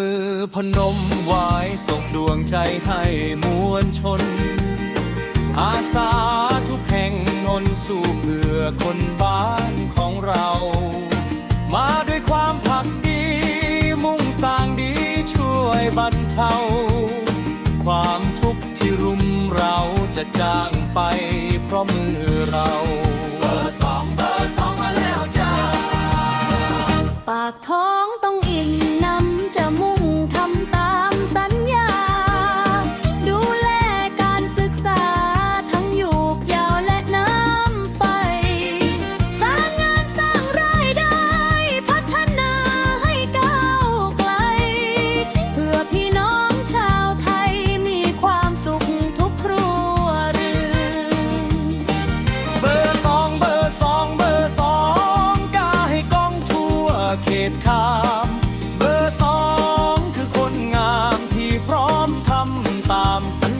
มือพนมไหวายส่งดวงใจให้มวลชน อาสาทุกแห่งนนสู่เพื่อคนบ้านของเรา มาด้วยความผักดี มุ่งสร้างดีช่วยบรรเทา ความทุกข์ที่รุมเราจะจางไปเพราะมือเราเบอร์สองเบอร์สองมาแล้วจ้าปากท้องต้องอิ่ม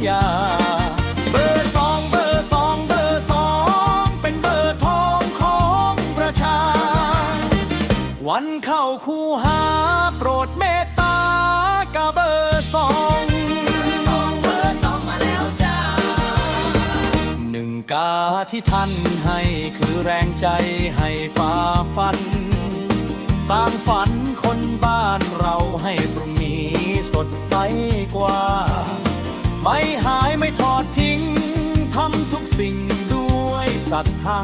ญญา เบอร์สองเบอร์สองเบอร์สองเป็นเบอร์ทองของประชา วันเข้าคูหาโปรดเมตตากาเบอร์สองสองเบอร์สองมาแล้วจ้าหนึ่งกาที่ท่านให้คือแรงใจให้ฝ่าฟัน สร้างฝันคนบ้านเราให้พรุ่งนี้ ศรัทธา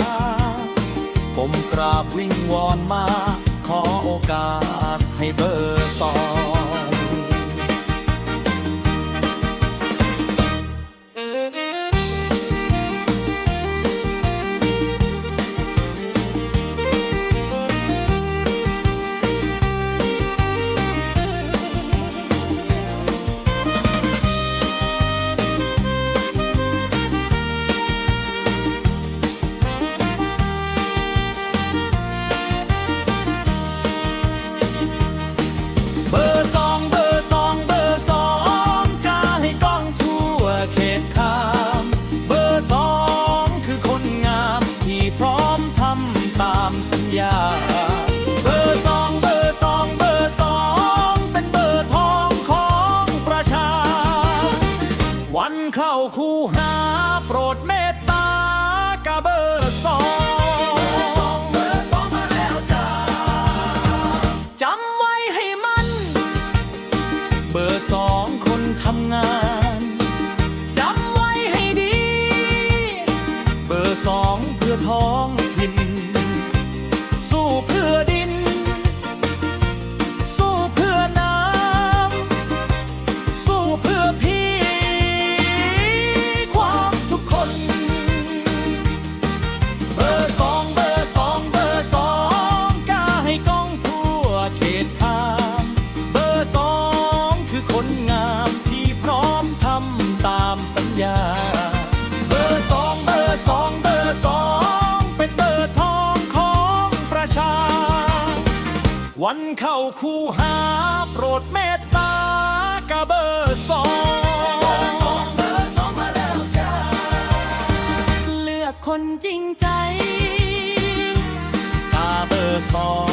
ผมกราบวิงวอนมา ขอโอกาสให้เบอร์สอง มทำตามสัญญา เบอร์สองเบอร์สองเบอร์สองเป็นเบอร์ทองของประชา วันเข้าคู่หาโปรดเมต วันเข้าคู่หาโปรดเมตตากะเบอร์สองเลือกคนจริงใจกระเบอร์สอง